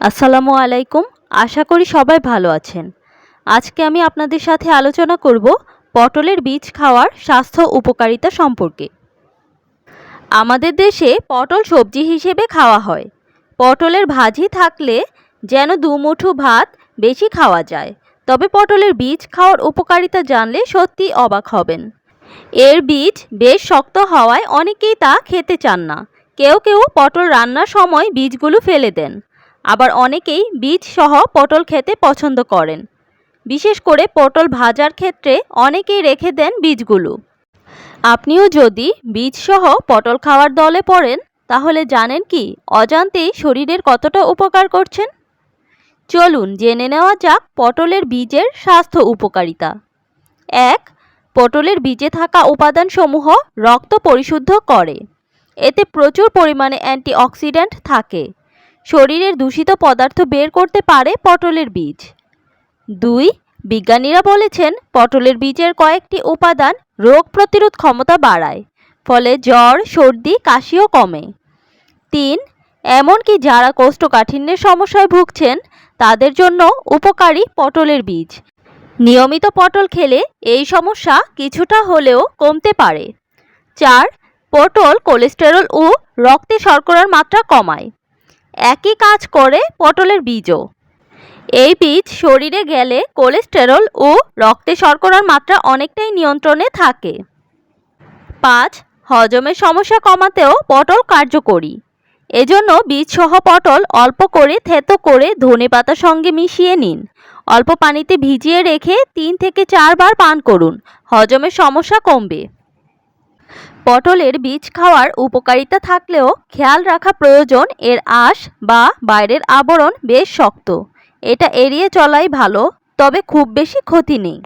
আসসালামু আলাইকুম। আশা করি সবাই ভালো আছেন। আজকে আমি আপনাদের সাথে আলোচনা করব পটলের বীজ খাওয়ার স্বাস্থ্য উপকারিতা সম্পর্কে। আমাদের দেশে পটল সবজি হিসেবে খাওয়া হয়। পটলের ভাজি থাকলে যেন দুমুঠো ভাত বেশি খাওয়া যায়। তবে পটলের বীজ খাওয়ার উপকারিতা জানলে সত্যি অবাক হবেন। এর বীজ বেশ শক্ত হওয়ায় অনেকেই তা খেতে চান না। কেউ কেউ পটল রান্নার সময় বীজগুলো ফেলে দেন। আবার অনেকেই বীজ সহ পটল খেতে পছন্দ করেন। বিশেষ করে পটল ভাজার ক্ষেত্রে অনেকেই রেখে দেন বীজগুলো। আপনিও যদি বীজ সহ পটল খাওয়ার দলে পড়েন, তাহলে জানেন কি অজান্তেই শরীরের কতটা উপকার করছেন? চলুন জেনে নেওয়া যাক পটলের বীজের স্বাস্থ্য উপকারিতা। এক, পটলের বীজে থাকা উপাদানসমূহ রক্ত পরিশুদ্ধ করে। এতে প্রচুর পরিমাণে অ্যান্টিঅক্সিডেন্ট থাকে। শরীরের দূষিত পদার্থ বের করতে পারে পটলের বীজ। দুই, বিজ্ঞানীরা বলেছেন পটলের বীজের কয়েকটি উপাদান রোগ প্রতিরোধ ক্ষমতা বাড়ায়, ফলে জ্বর, সর্দি, কাশিও কমে। তিন, এমনকি যারা কোষ্ঠকাঠিন্যের সমস্যায় ভুগছেন, তাদের জন্য উপকারী পটলের বীজ। নিয়মিত পটল খেলে এই সমস্যা কিছুটা হলেও কমতে পারে। চার, পটল কোলেস্টেরল ও রক্তে শর্করার মাত্রা কমায়। একই কাজ করে পটলের বীজও। এই বীজ শরীরে গেলে কোলেস্টেরল ও রক্তে শর্করার মাত্রা অনেকটাই নিয়ন্ত্রণে থাকে। পাঁচ, হজমের সমস্যা কমাতেও পটল কার্যকরী। এজন্য বীজসহ পটল অল্প করে থেতো করে ধনে পাতার সঙ্গে মিশিয়ে নিন। অল্প পানিতে ভিজিয়ে রেখে তিন থেকে চারবার পান করুন। হজমের সমস্যা কমবে। পটলের বীজ খাওয়ার উপকারিতা থাকলেও খেয়াল রাখা প্রয়োজন এর আশ বা বাইরের আবরণ বেশ শক্ত। এটা এড়িয়ে চলাই ভালো, তবে খুব বেশি ক্ষতি নেই।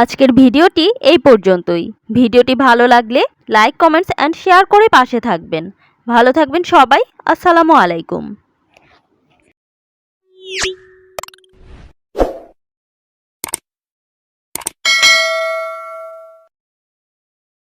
আজকের ভিডিওটি এই পর্যন্তই। ভিডিওটি ভালো লাগলে লাইক, কমেন্টস অ্যান্ড শেয়ার করে পাশে থাকবেন। ভালো থাকবেন সবাই। আসসালামু আলাইকুম।